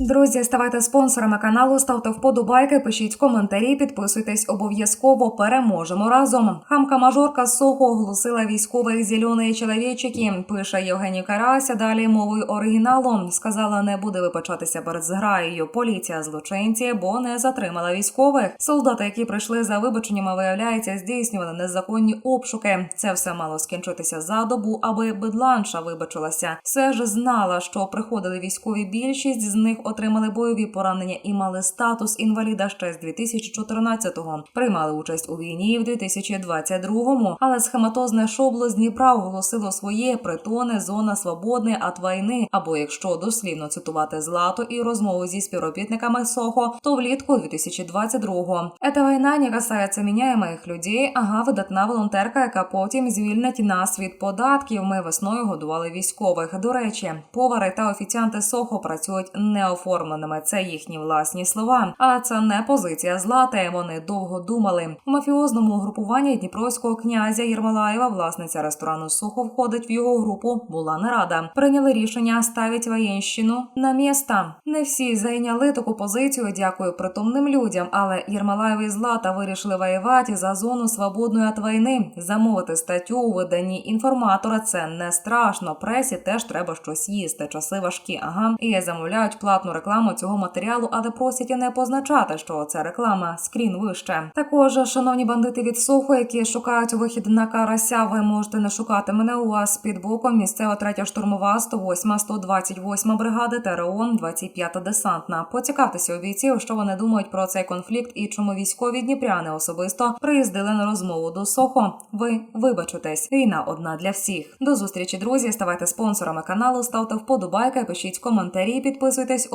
Друзі, ставайте спонсорами каналу, ставте вподобайки, пишіть коментарі, підписуйтесь обов'язково. Переможемо разом. Хамка мажорка з Сохо оголосила військових зеленої чоловічики. Пише Євгеній Карася. Далі мовою оригіналу сказала, не буде випачатися перед зграєю. Поліція злочинці, бо не затримала військових. Солдати, які прийшли за вибаченнями, виявляється, здійснювали незаконні обшуки. Це все мало скінчитися за добу, аби бедланша вибачилася. Все ж знала, що приходили військові. Більшість з них отримали бойові поранення і мали статус інваліда ще з 2014-го. Приймали участь у війні в 2022-му. Але схематозне шобло з Дніпра оголосило своє притони, зона свободної от війни. Або якщо дослівно цитувати злато і розмову зі співробітниками Сохо, то влітку 2022-го. Ета війна не касається міняємих людей. Ага, видатна волонтерка, яка потім звільнить нас від податків. Ми весною годували військових. До речі, повари та офіціанти Сохо працюють неоформленими. Це їхні власні слова. А це не позиція злати. Вони довго думали. У мафіозному угрупуванні дніпровського князя Єрмолаєва, власниця ресторану Сухо, входить в його групу. Була не рада. Прийняли рішення ставити воєнщину на місто. Не всі зайняли таку позицію. Дякую притомним людям. Але Єрмолаєв і Злата вирішили воювати за зону свободної від війни. Замовити статтю у виданні інформатора. Це не страшно. Пресі теж треба щось їсти. Часи важкі. Ага, і замовляють платну рекламу цього матеріалу, але просять і не позначати, що це реклама. Скрін вище. Також, шановні бандити від Сухо, які шукають вихід на карася, ви можете не шукати мене. У вас під боком місцева третя штурмова, 108, 128 бригади, ТРО, 25 десантна. Поцікавтеся у бійців, що вони думають про цей конфлікт і чому військові дніпряни особисто приїздили на розмову до Сохо. Ви вибачитесь. Війна одна для всіх. До зустрічі, друзі. Ставайте спонсорами каналу, ставте вподобайки, пишіть коментарі, підписуйтесь